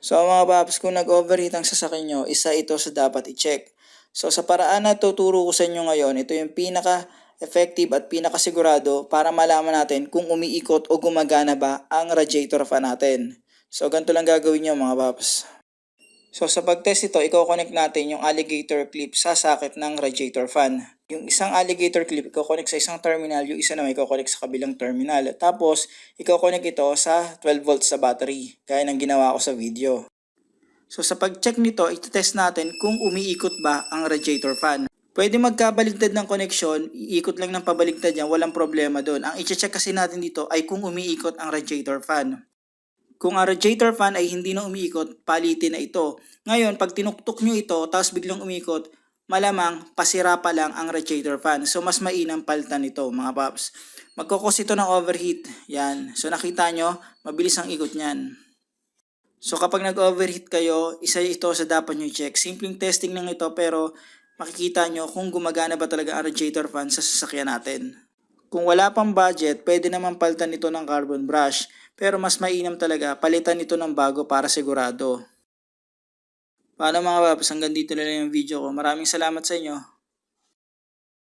So mga paps, kung nag-overheat ang sasakyan nyo, isa ito sa dapat i-check. So sa paraan na tuturo ko sa inyo ngayon, ito yung pinaka effective at pinakasigurado para malaman natin kung umiikot o gumagana ba ang radiator fan natin. So ganito lang gagawin nyo mga paps. So sa pag-test ito, i-connect natin yung alligator clip sa socket ng radiator fan. Yung isang alligator clip, i-connect sa isang terminal, yung isa naman i-connect sa kabilang terminal. Tapos, i-connect ito sa 12 volts sa battery, gaya ng ginawa ko sa video. So sa pag-check nito, iti-test natin kung umiikot ba ang radiator fan. Pwede magkabaligtad ng connection, iikot lang ng pabaligtad yan, walang problema doon. Ang i-check kasi natin dito ay kung umiikot ang radiator fan. Kung ang radiator fan ay hindi na umiikot, palitin na ito. Ngayon, pag tinuktok nyo ito, tapos biglang umiikot, malamang pasira pa lang ang radiator fan. So, mas mainam palitan ito, mga paps. Magkukos ito ng overheat. Yan. So, nakita nyo, mabilis ang ikot niyan. So, kapag nag-overheat kayo, isa ito sa dapat nyo check. Simpleng testing lang ito, pero makikita nyo kung gumagana ba talaga ang radiator fan sa sasakyan natin. Kung wala pang budget, pwede naman palitan ito ng carbon brush. Pero mas mainam talaga, palitan ito ng bago para sigurado. Paano mga paps, hanggang dito na lang yung video ko. Maraming salamat sa inyo.